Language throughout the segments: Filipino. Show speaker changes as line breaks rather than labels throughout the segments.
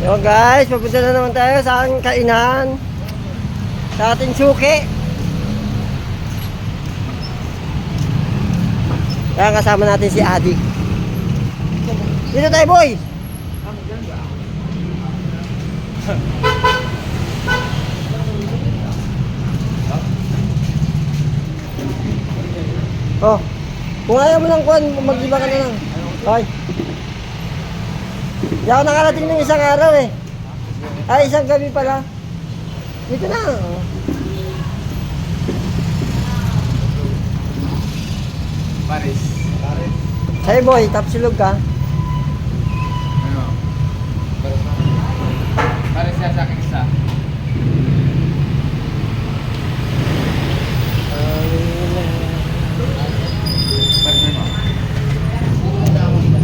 Yo guys, papunta na naman tayo sa aking kainan. Sa ating suki. Kaya kasama natin si Adik. Dito tayo boy. Oh, kung ayaw mo ng kuhan, mag-iba ka na lang. Okay. Hindi ako nakarating ng isang araw eh. Ay, isang gabi pala. Dito na. oh.
Paris. Paris.
Sa'yo boy, tapsilog ka.
Ano? Paris siya sa akin isa.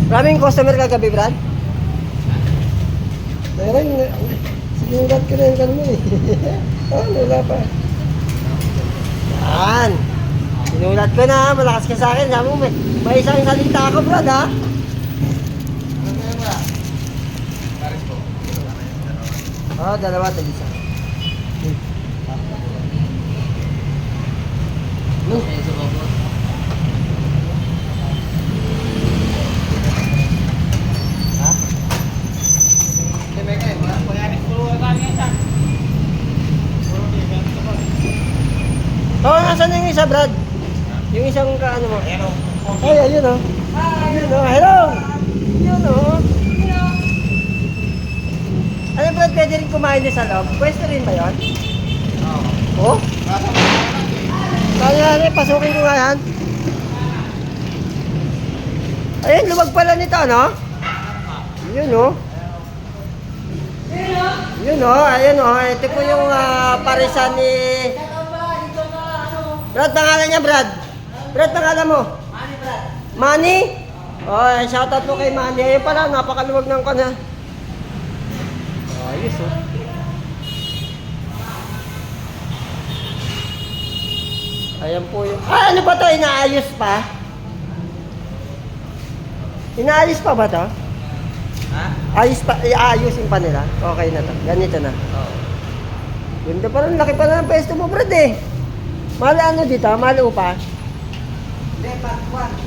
Maraming customer kagabi, Brad? Meron. Sinulat ko na yung kanina eh. oh, wala pa. Yan. Sinulat ko na, malakas ka sa akin. Sabi mo, may, may isang salita ako, Brad, ha? Oo, oh, dalawa, tag-isa. No. Ha?
Hindi, may kayo. Pangalit ko lang isa.
Oo, oh, nasan yung isa, Brad? Yung isang ka, ano mo?
Pero,
Ay, ayun oh. Ayun oh, hello! Ayun oh. Ano Brad, pwede rin kumain din sa loob? Pwesto rin ba yun? Oh?
mga natin.
Kaya yan, pasukin ko nga yan. Ayun, lumag pala nito, no? Yun oh. Yun oh, ayun oh. Ito po yung ah, parisan ni... Brad, pangalan niya, Brad. Brad, pangalan mo? Manny, Brad. Manny? Oh, shoutout po kay Manny. Ayun pala, napakaluwag ng kana. Ayos oh. Ayan po yung... Ah, ano ba to? Inaayos pa? Inaayos pa ba to?
Ha?
Ayos pa, iayusin pa nila. Okay na to. Ganito na.
Oo.
Ganda pa rin, laki pa na ng pesto mo, Brad eh. Mahal ano dito? Mahal upa?
Hindi, pag.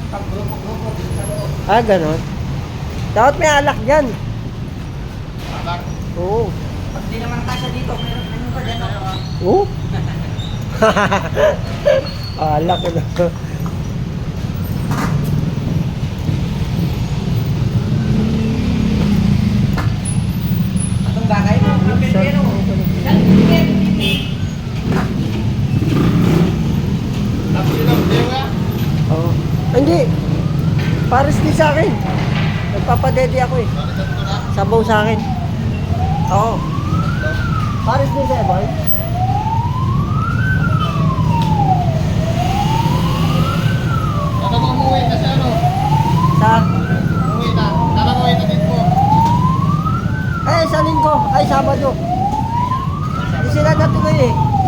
Pag grupo-grupo dito sa loob.
Ah, ganon. Dapat may alak dyan.
Alak.
Oo.
Pag di naman kasya dito, meron meron pa dyan.
Oo? alak na.
Atong bagay mo. Pero, Tapos yun di ba?
Oo. Hindi. Pares din sa akin. Nagpapadede ako eh. Sabaw sa akin. Oo. Pares din sa'yo, boy.
Ano mo umuwi na siya, no?
Sa...
Umuwi na. Tara mo ito din po.
Eh, sa linggo. Ay, Sabado. Hindi sila natuloy eh.